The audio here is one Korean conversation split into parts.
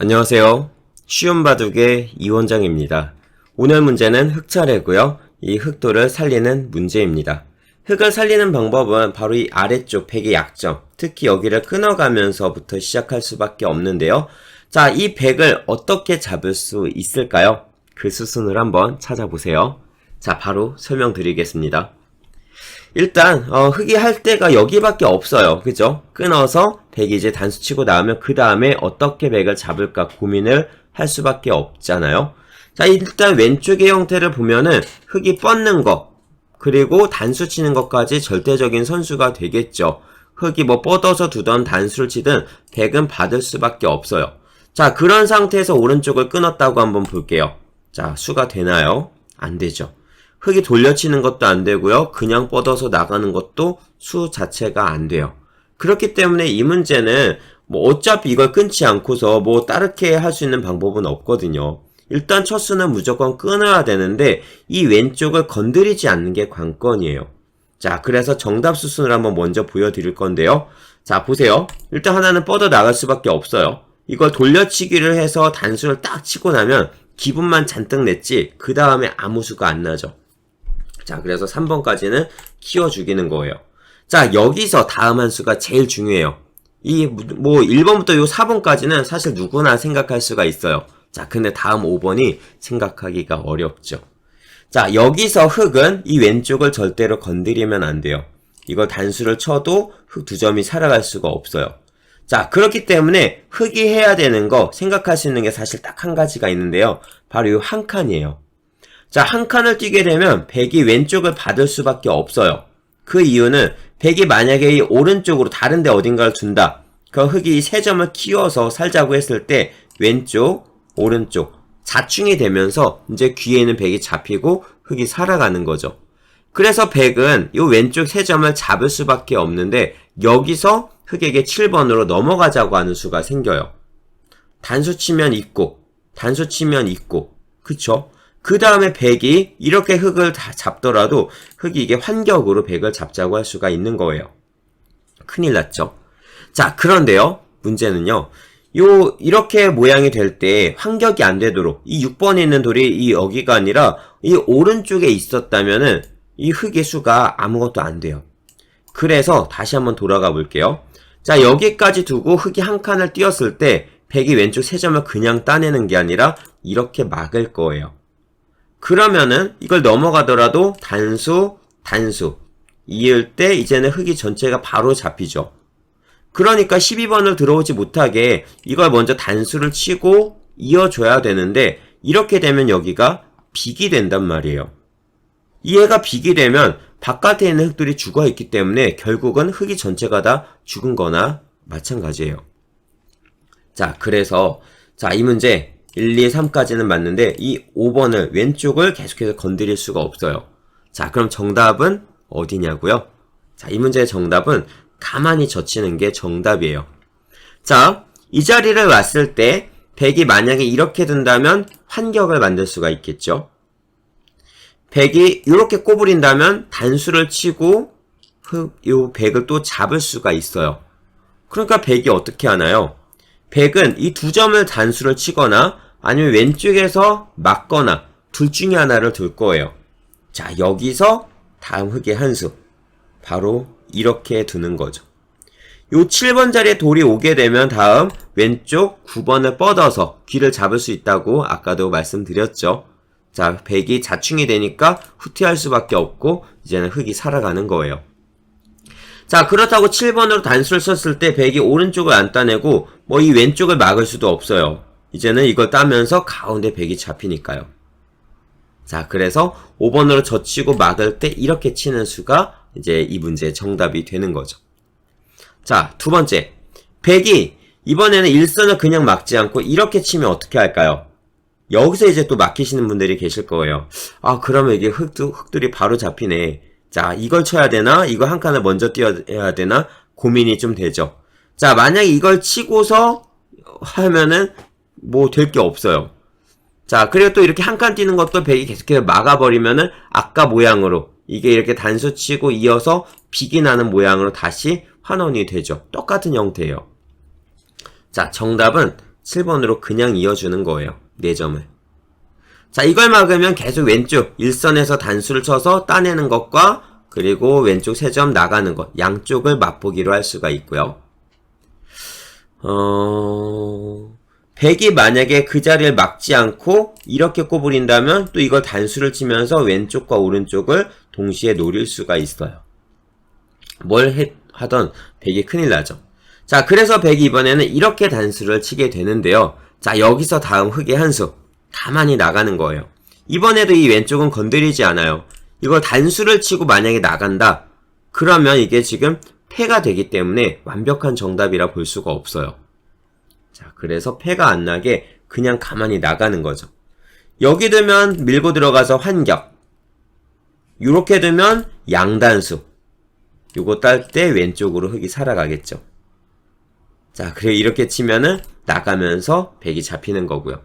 안녕하세요. 쉬운 바둑의 이 원장입니다. 오늘 문제는 흑차례고요. 이 흑도를 살리는 문제입니다. 흑을 살리는 방법은 바로 이 아래쪽 백의 약점, 특히 여기를 끊어가면서부터 시작할 수밖에 없는데요. 자, 이 백을 어떻게 잡을 수 있을까요? 그 수순을 한번 찾아보세요. 자, 바로 설명드리겠습니다. 일단 어, 흑이 할 때가 여기밖에 없어요. 그죠? 끊어서 백이 이제 단수 치고 나오면 그 다음에 어떻게 백을 잡을까 고민을 할 수밖에 없잖아요. 자 일단 왼쪽의 형태를 보면은 흑이 뻗는 거 그리고 단수 치는 것까지 절대적인 선수가 되겠죠. 흑이 뭐 뻗어서 두던 단수를 치든 백은 받을 수밖에 없어요. 자 그런 상태에서 오른쪽을 끊었다고 한번 볼게요. 자 수가 되나요? 안 되죠. 흙이 돌려치는 것도 안 되고요. 그냥 뻗어서 나가는 것도 수 자체가 안 돼요. 그렇기 때문에 이 문제는 뭐 어차피 이걸 끊지 않고서 뭐 다르게 할 수 있는 방법은 없거든요. 일단 첫 수는 무조건 끊어야 되는데 이 왼쪽을 건드리지 않는 게 관건이에요. 자, 그래서 정답 수순을 한번 먼저 보여드릴 건데요. 자, 보세요. 일단 하나는 뻗어 나갈 수밖에 없어요. 이걸 돌려치기를 해서 단수를 딱 치고 나면 기분만 잔뜩 냈지 그 다음에 아무 수가 안 나죠. 자, 그래서 3번까지는 키워 죽이는 거예요. 자, 여기서 다음 한 수가 제일 중요해요. 이, 뭐, 1번부터 요 4번까지는 사실 누구나 생각할 수가 있어요. 자, 근데 다음 5번이 생각하기가 어렵죠. 자, 여기서 흙은 이 왼쪽을 절대로 건드리면 안 돼요. 이걸 단수를 쳐도 흙 두 점이 살아갈 수가 없어요. 자, 그렇기 때문에 흙이 해야 되는 거 생각할 수 있는 게 사실 딱 한 가지가 있는데요. 바로 이 한 칸이에요. 자, 한 칸을 뛰게 되면 백이 왼쪽을 받을 수밖에 없어요. 그 이유는 백이 만약에 이 오른쪽으로 다른데 어딘가를 둔다. 그 흙이 세 점을 키워서 살자고 했을 때 왼쪽, 오른쪽 자충이 되면서 이제 귀에 있는 백이 잡히고 흙이 살아가는 거죠. 그래서 백은 이 왼쪽 세 점을 잡을 수밖에 없는데 여기서 흙에게 7번으로 넘어가자고 하는 수가 생겨요. 단수 치면 있고 단수 치면 있고 그쵸? 그 다음에 백이 이렇게 흙을 다 잡더라도 흙이 이게 환격으로 백을 잡자고 할 수가 있는 거예요. 큰일 났죠. 자, 그런데요. 문제는요. 요 이렇게 모양이 될 때 환격이 안 되도록 이 6번에 있는 돌이 이 여기가 아니라 이 오른쪽에 있었다면은 이 흙의 수가 아무것도 안 돼요. 그래서 다시 한번 돌아가 볼게요. 자, 여기까지 두고 흙이 한 칸을 띄었을 때 백이 왼쪽 세 점을 그냥 따내는 게 아니라 이렇게 막을 거예요. 그러면은 이걸 넘어가더라도 단수, 단수 이을 때 이제는 흙이 전체가 바로 잡히죠. 그러니까 12번을 들어오지 못하게 이걸 먼저 단수를 치고 이어줘야 되는데 이렇게 되면 여기가 빅이 된단 말이에요. 이 해가 빅이 되면 바깥에 있는 흙들이 죽어 있기 때문에 결국은 흙이 전체가 다 죽은 거나 마찬가지예요. 자, 그래서 자, 이 문제 1, 2, 3까지는 맞는데 이 5번을 왼쪽을 계속해서 건드릴 수가 없어요. 자, 그럼 정답은 어디냐고요? 자, 이 문제의 정답은 가만히 젖히는 게 정답이에요. 자, 이 자리를 왔을 때 백이 만약에 이렇게 둔다면 환격을 만들 수가 있겠죠. 백이 이렇게 꼬부린다면 단수를 치고 요 백을 또 잡을 수가 있어요. 그러니까 백이 어떻게 하나요? 백은 이 두 점을 단수를 치거나 아니면 왼쪽에서 막거나 둘 중에 하나를 둘 거예요. 자, 여기서 다음 흙의 한 수. 바로 이렇게 두는 거죠. 요 7번 자리에 돌이 오게 되면 다음 왼쪽 9번을 뻗어서 귀를 잡을 수 있다고 아까도 말씀드렸죠. 자, 백이 자충이 되니까 후퇴할 수밖에 없고 이제는 흙이 살아가는 거예요. 자, 그렇다고 7번으로 단수를 썼을 때 백이 오른쪽을 안 따내고 뭐 이 왼쪽을 막을 수도 없어요. 이제는 이걸 따면서 가운데 백이 잡히니까요. 자, 그래서 5번으로 젖히고 막을 때 이렇게 치는 수가 이제 이 문제의 정답이 되는 거죠. 자, 두 번째. 백이 이번에는 일선을 그냥 막지 않고 이렇게 치면 어떻게 할까요? 여기서 이제 또 막히시는 분들이 계실 거예요. 아, 그러면 이게 흙, 흙들이 바로 잡히네. 자, 이걸 쳐야 되나? 이거 한 칸을 먼저 띄어야 되나? 고민이 좀 되죠. 자, 만약에 이걸 치고서 하면은 뭐 될 게 없어요. 자, 그리고 또 이렇게 한 칸 뛰는 것도 백이 계속해서 막아버리면은 아까 모양으로 이게 이렇게 단수 치고 이어서 빅이 나는 모양으로 다시 환원이 되죠. 똑같은 형태예요. 자, 정답은 7번으로 그냥 이어주는 거예요. 4점을. 자, 이걸 막으면 계속 왼쪽 일선에서 단수를 쳐서 따내는 것과 그리고 왼쪽 3점 나가는 것 양쪽을 맛보기로 할 수가 있고요. 어... 100이 만약에 그 자리를 막지 않고 이렇게 꼬부린다면 또 이걸 단수를 치면서 왼쪽과 오른쪽을 동시에 노릴 수가 있어요. 뭘 해, 하던 100이 큰일 나죠. 자, 그래서 100이 이번에는 이렇게 단수를 치게 되는데요. 자, 여기서 다음 흑의 한 수. 가만히 나가는 거예요. 이번에도 이 왼쪽은 건드리지 않아요. 이걸 단수를 치고 만약에 나간다. 그러면 이게 지금 패가 되기 때문에 완벽한 정답이라 볼 수가 없어요. 자, 그래서 패가 안 나게 그냥 가만히 나가는 거죠. 여기 두면 밀고 들어가서 환격. 이렇게 두면 양단수. 요거 딸 때 왼쪽으로 흙이 살아가겠죠. 자, 그리고 이렇게 치면은 나가면서 백이 잡히는 거고요.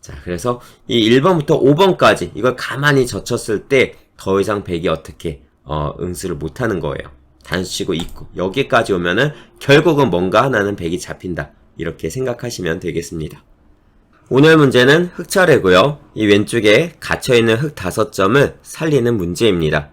자, 그래서 이 1번부터 5번까지 이걸 가만히 젖혔을 때 더 이상 백이 어떻게 어, 응수를 못 하는 거예요. 단수치고 있고 여기까지 오면은 결국은 뭔가 하나는 백이 잡힌다. 이렇게 생각하시면 되겠습니다. 오늘 문제는 흑 차례고요. 이 왼쪽에 갇혀있는 흑 다섯 점을 살리는 문제입니다.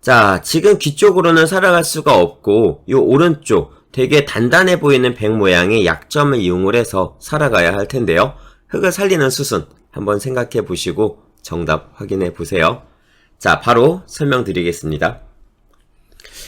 자, 지금 귀 쪽으로는 살아갈 수가 없고 이 오른쪽 되게 단단해 보이는 백 모양의 약점을 이용을 해서 살아가야 할 텐데요. 흑을 살리는 수순 한번 생각해 보시고 정답 확인해 보세요. 자, 바로 설명드리겠습니다.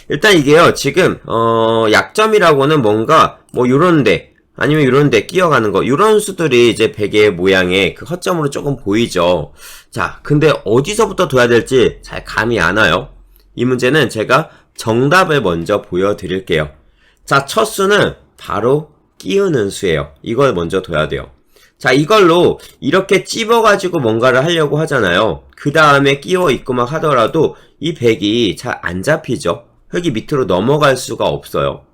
일단 이게요, 지금, 어, 약점이라고는 뭔가, 뭐, 요런데, 아니면 요런데 끼어가는 거, 요런 수들이 이제 베개의 모양의 그 허점으로 조금 보이죠. 자, 근데 어디서부터 둬야 될지 잘 감이 안 와요. 이 문제는 제가 정답을 먼저 보여드릴게요. 자, 첫 수는 바로 끼우는 수예요. 이걸 먼저 둬야 돼요. 자, 이걸로 이렇게 찝어가지고 뭔가를 하려고 하잖아요. 그 다음에 끼워 있고 막 하더라도 이 백이 잘 안 잡히죠. 흙이 밑으로 넘어갈 수가 없어요.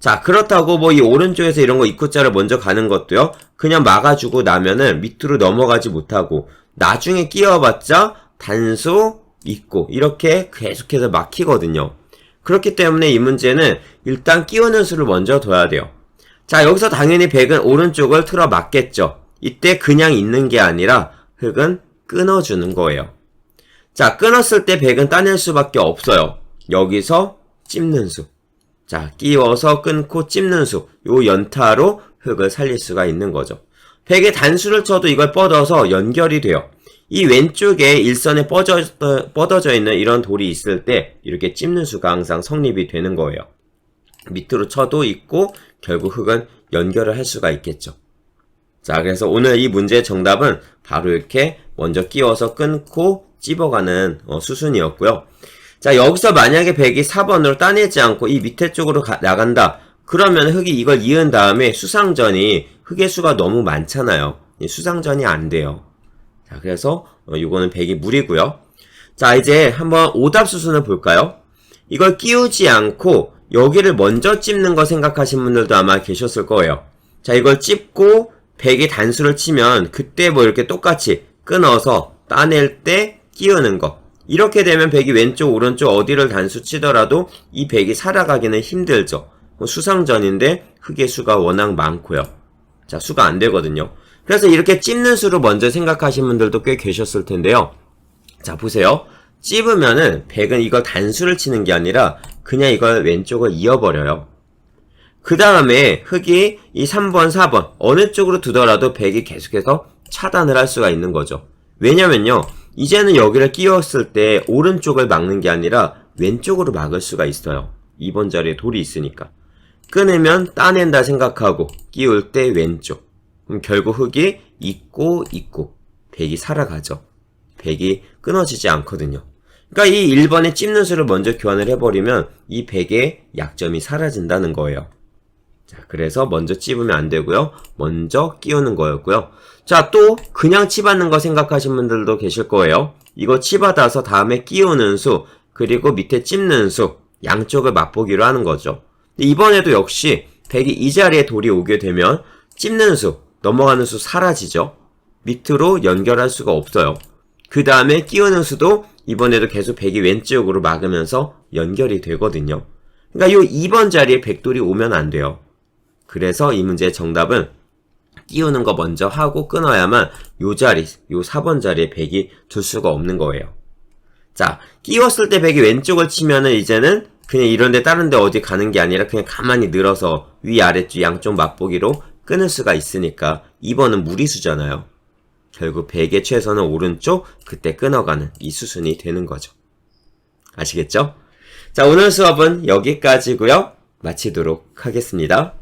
자, 그렇다고 뭐 이 오른쪽에서 이런 거 입구자를 먼저 가는 것도요. 그냥 막아주고 나면은 밑으로 넘어가지 못하고 나중에 끼워봤자 단수 있고 이렇게 계속해서 막히거든요. 그렇기 때문에 이 문제는 일단 끼우는 수를 먼저 둬야 돼요. 자, 여기서 당연히 백은 오른쪽을 틀어 막겠죠. 이때 그냥 있는 게 아니라 흙은 끊어주는 거예요. 자, 끊었을 때 백은 따낼 수밖에 없어요. 여기서 찝는 수. 자, 끼워서 끊고 찝는 수. 요 연타로 흙을 살릴 수가 있는 거죠. 백의 단수를 쳐도 이걸 뻗어서 연결이 돼요. 이 왼쪽에 일선에 뻗어, 뻗어져 있는 이런 돌이 있을 때 이렇게 찝는 수가 항상 성립이 되는 거예요. 밑으로 쳐도 있고 결국 흙은 연결을 할 수가 있겠죠. 자, 그래서 오늘 이 문제의 정답은 바로 이렇게 먼저 끼워서 끊고 찝어가는 어, 수순이었고요. 자, 여기서 만약에 백이 4번으로 따내지 않고 이 밑에 쪽으로 가, 나간다. 그러면 흙이 이걸 이은 다음에 수상전이 흙의 수가 너무 많잖아요. 수상전이 안 돼요. 자, 그래서 어, 이거는 백이 무리고요. 자, 이제 한번 오답 수순을 볼까요? 이걸 끼우지 않고 여기를 먼저 찝는 거 생각하신 분들도 아마 계셨을 거예요. 자, 이걸 찝고 100의 단수를 치면 그때 뭐 이렇게 똑같이 끊어서 따낼 때 끼우는 거. 이렇게 되면 100이 왼쪽, 오른쪽 어디를 단수 치더라도 이 100이 살아가기는 힘들죠. 뭐 수상전인데 흑의 수가 워낙 많고요. 자, 수가 안 되거든요. 그래서 이렇게 찝는 수로 먼저 생각하신 분들도 꽤 계셨을 텐데요. 자, 보세요. 찝으면은 100은 이걸 단수를 치는 게 아니라 그냥 이걸 왼쪽을 이어버려요. 그 다음에 흙이 이 3번, 4번 어느 쪽으로 두더라도 100이 계속해서 차단을 할 수가 있는 거죠. 왜냐면요. 이제는 여기를 끼웠을 때 오른쪽을 막는 게 아니라 왼쪽으로 막을 수가 있어요. 2번 자리에 돌이 있으니까. 끊으면 따낸다 생각하고 끼울 때 왼쪽. 그럼 결국 흙이 있고 있고 100이 살아가죠. 100이 끊어지지 않거든요. 그러니까 이 1번의 찝는 수를 먼저 교환을 해버리면 이 100의 약점이 사라진다는 거예요. 자, 그래서 먼저 찝으면 안 되고요. 먼저 끼우는 거였고요. 자, 또 그냥 치받는 거 생각하신 분들도 계실 거예요. 이거 치받아서 다음에 끼우는 수, 그리고 밑에 찝는 수, 양쪽을 맛보기로 하는 거죠. 이번에도 역시 100이 이 자리에 돌이 오게 되면 찝는 수, 넘어가는 수 사라지죠. 밑으로 연결할 수가 없어요. 그 다음에 끼우는 수도 이번에도 계속 100이 왼쪽으로 막으면서 연결이 되거든요. 그러니까 이 2번 자리에 백돌이 오면 안 돼요. 그래서 이 문제의 정답은 띄우는 거 먼저 하고 끊어야만 요 자리, 요 4번 자리에 100이 둘 수가 없는 거예요. 자, 끼웠을 때 100이 왼쪽을 치면은 이제는 그냥 이런데 다른데 어디 가는 게 아니라 그냥 가만히 늘어서 위아래쪽 양쪽 맛보기로 끊을 수가 있으니까 2번은 무리수잖아요. 결국 100의 최선은 오른쪽, 그때 끊어가는 이 수순이 되는 거죠. 아시겠죠? 자, 오늘 수업은 여기까지고요 마치도록 하겠습니다.